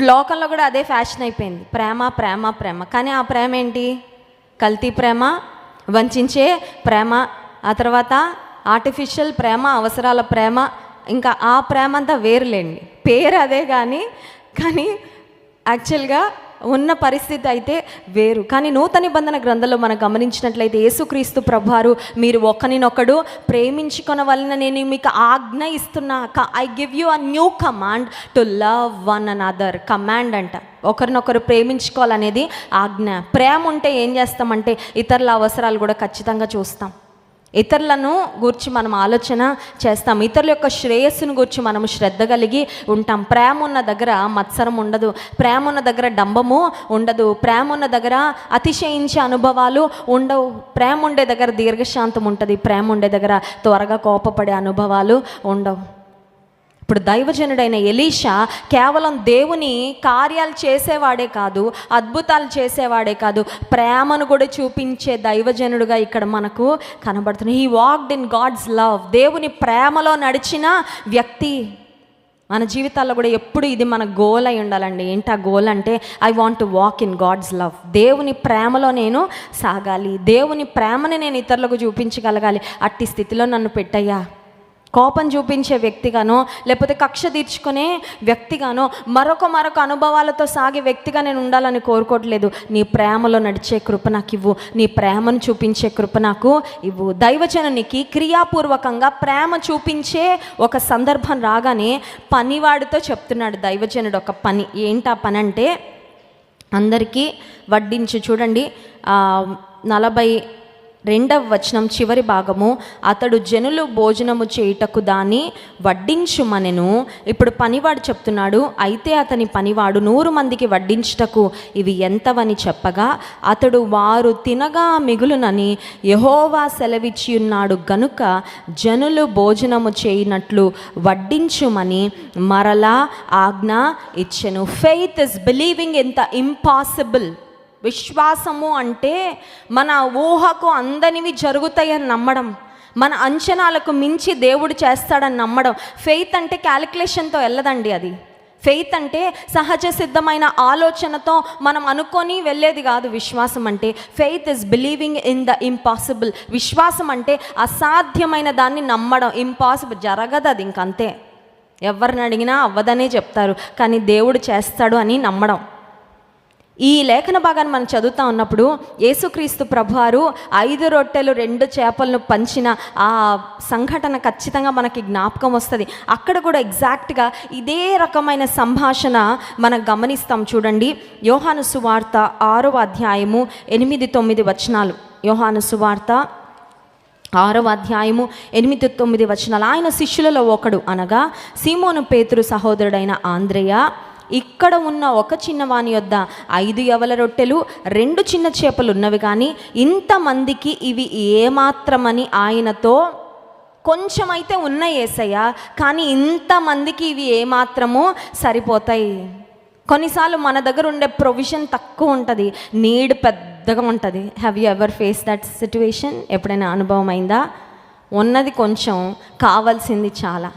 ఇప్పుడు లోకంలో కూడా అదే ఫ్యాషన్ అయిపోయింది. ప్రేమ ప్రేమ ప్రేమ. కానీ ఆ ప్రేమ ఏంటి? కల్తీ ప్రేమ వంచే ప్రేమ ఆ తర్వాత ఆర్టిఫిషియల్ ప్రేమ అవసరాల ప్రేమ ఇంకా ఆ ప్రేమ అంతా వేరులేండి. పేరు అదే కానీ కానీ యాక్చువల్గా ఉన్న పరిస్థితి అయితే వేరు. కానీ నూతన నిబంధన గ్రంథంలో మనం గమనించినట్లయితే యేసుక్రీస్తు ప్రభువారు మీరు ఒకరినొకడు ప్రేమించుకున్న వలన నేను మీకు ఆజ్ఞ ఇస్తున్నా. I give you a new command to love one another command అంట. ఒకరినొకరు ప్రేమించుకోవాలనేది ఆజ్ఞ. ప్రేమ ఉంటే ఏం చేస్తామంటే ఇతరుల అవసరాలు కూడా ఖచ్చితంగా చూస్తాం. ఇతరులను గురించి మనం ఆలోచన చేస్తాం. ఇతరుల యొక్క శ్రేయస్సును గురించి మనం శ్రద్ధ కలిగి ఉంటాం. ప్రేమ ఉన్న దగ్గర మత్సరం ఉండదు. ప్రేమ ఉన్న దగ్గర డంబము ఉండదు. ప్రేమ ఉన్న దగ్గర అతిశయించే అనుభవాలు ఉండవు. ప్రేమ ఉండే దగ్గర దీర్ఘశాంతం ఉంటుంది. ప్రేమ ఉండే దగ్గర త్వరగా కోపపడే అనుభవాలు ఉండవు. ఇప్పుడు దైవజనుడైన ఎలీషా కేవలం దేవుని కార్యాలు చేసేవాడే కాదు అద్భుతాలు చేసేవాడే కాదు ప్రేమను కూడా చూపించే దైవజనుడుగా ఇక్కడ మనకు కనబడుతుంది he walked in God's love దేవుని ప్రేమలో నడిచిన వ్యక్తి మన జీవితాల్లో కూడా ఎప్పుడు ఇది మన గోల్ అయి ఉండాలండి. ఏంటి ఆ గోల్ అంటే I want to walk in God's love దేవుని ప్రేమలో నేను సాగాలి. దేవుని ప్రేమని నేను ఇతరులకు చూపించగలగాలి. అట్టి స్థితిలో నన్ను పెట్టయ్యా. కోపం చూపించే వ్యక్తిగానో లేకపోతే కక్ష తీర్చుకునే వ్యక్తిగానో మరొక మరొక అనుభవాలతో సాగే వ్యక్తిగా నేను ఉండాలని కోరుకోవట్లేదు. నీ ప్రేమలో నడిచే కృప నాకు ఇవ్వు. నీ ప్రేమను చూపించే కృప నాకు ఇవ్వు. దైవజనునికి క్రియాపూర్వకంగా ప్రేమ చూపించే ఒక సందర్భం రాగానే పనివాడితో చెప్తున్నాడు దైవజనుడు ఒక పని. ఏంటా పని అంటే అందరికీ వడ్డించి చూడండి నలభై రెండవ వచనం చివరి భాగము అతడు జనులు భోజనము చేయుటకు దాన్ని వడ్డించుమనెను. ఇప్పుడు పనివాడు చెప్తున్నాడు అయితే అతని పనివాడు నూరు మందికి వడ్డించుటకు ఇవి ఎంతవని చెప్పగా అతడు వారు తినగా మిగులునని యహోవా సెలవిచ్చి ఉన్నాడు గనుక జనులు భోజనము చేయనట్లు వడ్డించుమని మరలా ఆజ్ఞ ఇచ్చెను. Faith is believing in the impossible విశ్వాసము అంటే మన ఊహకు అందనివి జరుగుతాయని నమ్మడం. మన అంచనాలకు మించి దేవుడు చేస్తాడని నమ్మడం. ఫెయిత్ అంటే క్యాలిక్యులేషన్తో వెళ్ళదండి అది. ఫెయిత్ అంటే సహజ సిద్ధమైన ఆలోచనతో మనం అనుకొని వెళ్ళేది కాదు విశ్వాసం అంటే. Faith is believing in the impossible. విశ్వాసం అంటే అసాధ్యమైన దాన్ని నమ్మడం. ఇంపాసిబుల్. జరగదు అది ఇంకంతే. ఎవరిని అడిగినా అవ్వదనే చెప్తారు. కానీ దేవుడు చేస్తాడు అని నమ్మడం. ఈ లేఖన భాగాన్ని మనం చదువుతా ఉన్నప్పుడు యేసుక్రీస్తు ప్రభువారు ఐదు రొట్టెలు రెండు చేపలను పంచిన ఆ సంఘటన ఖచ్చితంగా మనకి జ్ఞాపకం వస్తుంది. అక్కడ కూడా ఎగ్జాక్ట్గా ఇదే రకమైన సంభాషణ మనం గమనిస్తాం చూడండి. యోహాను సువార్త ఆరవ అధ్యాయము ఎనిమిది తొమ్మిది వచనాలు. యోహాను సువార్త ఆరవ అధ్యాయము ఎనిమిది తొమ్మిది వచనాలు. ఆయన శిష్యులలో ఒకడు అనగా సీమోను పేతురు సహోదరుడైన ఆంద్రేయ ఇక్కడ ఉన్న ఒక చిన్నవాని యొద్ద ఐదు యవల రొట్టెలు రెండు చిన్న చేపలు ఉన్నవి కానీ ఇంతమందికి ఇవి ఏమాత్రమని ఆయనతో కొంచెమైతే ఉన్నాయి ఏసయ్య కానీ ఇంతమందికి ఇవి ఏమాత్రమో సరిపోతాయి. కొన్నిసార్లు మన దగ్గర ఉండే ప్రొవిజన్ తక్కువ ఉంటుంది నీడ్ పెద్దగా ఉంటుంది. Have you ever face that situation ఎప్పుడైనా అనుభవం అయిందా? ఉన్నది కొంచెం కావాల్సింది చాలా.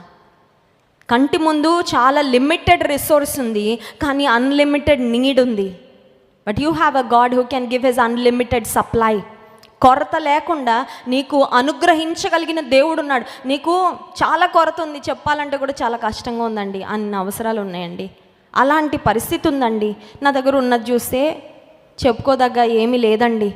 కంటి ముందు చాలా లిమిటెడ్ రిసోర్స్ ఉంది కానీ అన్లిమిటెడ్ నీడ్ ఉంది. But you have a God who can give his unlimited supply కొరత లేకుండా నీకు అనుగ్రహించగలిగిన దేవుడు ఉన్నాడు. నీకు చాలా కొరత ఉంది చెప్పాలంటే కూడా చాలా కష్టంగా ఉందండి. అన్ని అవసరాలు ఉన్నాయండి. అలాంటి పరిస్థితి ఉందండి. నా దగ్గర ఉన్నది చూస్తే చెప్పుకోదగ్గ ఏమీ లేదండి.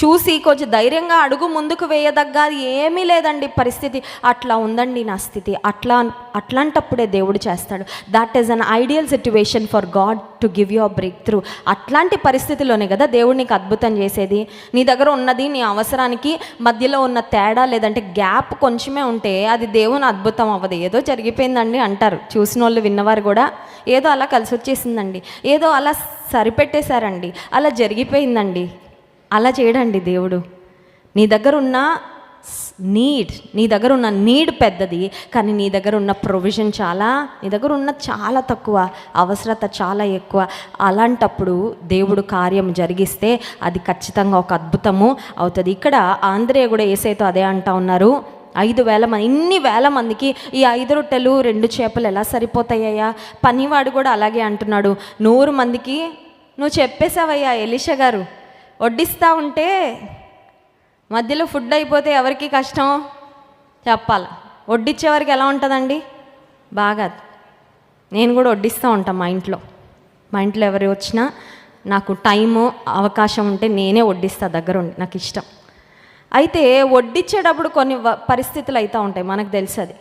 చూసి కొంచెం ధైర్యంగా అడుగు ముందుకు వేయదగ్గ ఏమీ లేదండి పరిస్థితి. అట్లా ఉందండి నా స్థితి. అట్లా అట్లాంటప్పుడే దేవుడు చేస్తాడు. That is an ideal situation for God to give your breakthrough అట్లాంటి పరిస్థితిలోనే కదా దేవుడు నీకు అద్భుతం చేసేది. నీ దగ్గర ఉన్నది నీ అవసరానికి మధ్యలో ఉన్న తేడా లేదంటే గ్యాప్ కొంచెమే ఉంటే అది దేవుని అద్భుతం అవ్వదు. ఏదో జరిగిపోయిందండి అంటారు. చూసిన వాళ్ళు విన్నవారు కూడా ఏదో అలా కలిసి వచ్చేసిందండి ఏదో అలా సరిపెట్టేశారండి. అలా జరిగిపోయిందండి. అలా చేయడండి దేవుడు. నీ దగ్గర ఉన్న నీడ్ నీ దగ్గర ఉన్న నీడ్ పెద్దది కానీ నీ దగ్గర ఉన్న ప్రొవిజన్ చాలా నీ దగ్గర ఉన్న చాలా తక్కువ అవసరత చాలా ఎక్కువ. అలాంటప్పుడు దేవుడు కార్యం జరిగిస్తే అది ఖచ్చితంగా ఒక అద్భుతము అవుతుంది. ఇక్కడ ఆంధ్రేయ కూడా ఏసైతో అదే అంటా ఉన్నారు. ఐదు వేల మంది ఇన్ని వేల మందికి ఈ ఐదు రొట్టెలు రెండు చేపలు ఎలా సరిపోతాయ్యా? పనివాడు కూడా అలాగే అంటున్నాడు. నూరు మందికి నువ్వు చెప్పేశావయ్యా ఎలిషా గారు. వడ్డిస్తూ ఉంటే మధ్యలో ఫుడ్ అయిపోతే ఎవరికి కష్టం? చెప్పాలి. వడ్డిచ్చేవారికి ఎలా ఉంటుందండి? బాగా నేను కూడా వడ్డిస్తూ ఉంటాను మా ఇంట్లో. మా ఇంట్లో ఎవరు వచ్చినా నాకు టైము అవకాశం ఉంటే నేనే వడ్డిస్తా దగ్గర ఉండి నాకు ఇష్టం. అయితే వడ్డిచ్చేటప్పుడు కొన్ని వ- పరిస్థితులు అవుతూ ఉంటాయి మనకు తెలుసు అది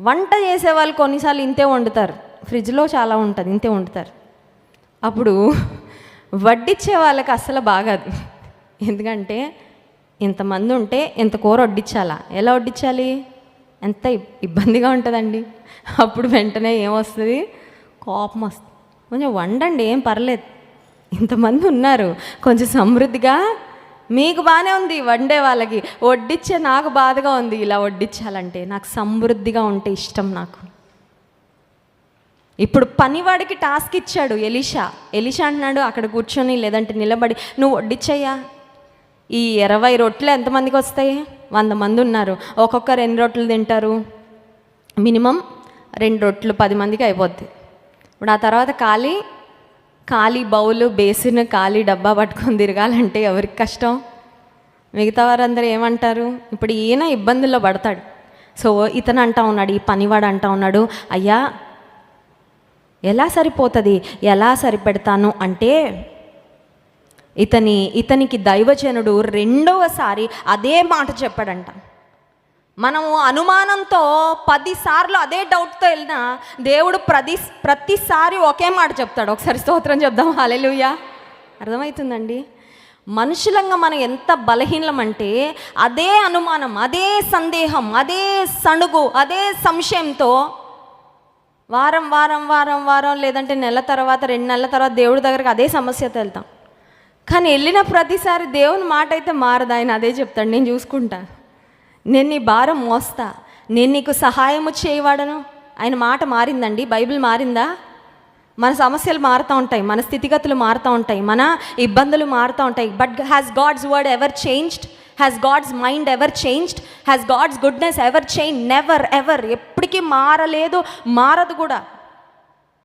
వంట చేసే వాళ్ళు కొన్నిసార్లు ఇంతే వండుతారు. ఫ్రిడ్జ్లో చాలా ఉంటుంది ఇంతే వండుతారు. అప్పుడు వడ్డిచ్చే వాళ్ళకి అసలు బాగాదు. ఎందుకంటే ఇంతమంది ఉంటే ఇంత కూర వడ్డించాలా ఎలా వడ్డించాలి ఎంత ఇబ్బందిగా ఉంటుందండి. అప్పుడు వెంటనే ఏమొస్తుంది? కోపం వస్తుంది. కొంచెం వండండి ఏం పర్లేదు. ఇంతమంది ఉన్నారు. కొంచెం సమృద్ధిగా మీకు బాగానే ఉంది వండే వాళ్ళకి. వడ్డిచ్చే నాకు బాధగా ఉంది ఇలా వడ్డించాలంటే నాకు సమృద్ధిగా ఉంటే ఇష్టం నాకు. ఇప్పుడు పనివాడికి టాస్క్ ఇచ్చాడు ఎలిషా. ఎలిషా అంటున్నాడు అక్కడ కూర్చొని లేదంటే నిలబడి నువ్వు వడ్డిచ్చయ్యా ఈ ఇరవై రొట్టెలు ఎంతమందికి వస్తాయి? వంద మంది ఉన్నారు. ఒక్కొక్కరు ఎన్ని రొట్టెలు తింటారు. మినిమం రెండు రొట్టెలు పది మందికి అయిపోద్ది. ఇప్పుడు ఆ తర్వాత ఖాళీ ఖాళీ బౌలు బేసిన్ ఖాళీ డబ్బా పట్టుకొని తిరగాలంటే ఎవరికి కష్టం? మిగతా వారందరూ ఏమంటారు? ఇప్పుడు ఈయన ఇబ్బందుల్లో పడతాడు. సో ఇతను అంటా ఉన్నాడు ఈ పనివాడు అంటా ఉన్నాడు అయ్యా ఎలా సరిపోతుంది? ఎలా సరిపెడతాను? అంటే ఇతని ఇతనికి దైవజనుడు రెండవసారి అదే మాట చెప్పాడంట. మనము అనుమానంతో పదిసార్లు అదే డౌట్తో వెళ్ళినా దేవుడు ప్రతి ప్రతిసారి ఒకే మాట చెప్తాడు. ఒకసారి స్తోత్రం చెప్దాం. హాలెలుయా అర్థమవుతుందండి? మనుషులంగా మనం ఎంత బలహీనమంటే అదే అనుమానం అదే సందేహం అదే సణుగు అదే సంశయంతో వారం వారం వారం వారం లేదంటే నెల తర్వాత రెండు నెలల తర్వాత దేవుడి దగ్గరకు అదే సమస్యతో వెళ్తాం కానీ వెళ్ళిన ప్రతిసారి దేవుని మాట అయితే మారదు. ఆయన అదే చెప్తాడు. నేను చూసుకుంటా. నేను నీ భారం మోస్తా. నేను నీకు సహాయము చేయవాడను. ఆయన మాట మారిందండి. బైబిల్ మారిందా? మన సమస్యలు మారుతూ ఉంటాయి. మన స్థితిగతులు మారుతూ ఉంటాయి. మన ఇబ్బందులు మారుతూ ఉంటాయి. But has God's word ever changed has God's mind ever changed has God's goodness ever change never ever ఎప్పటికీ మారలేదు మారదు కూడా.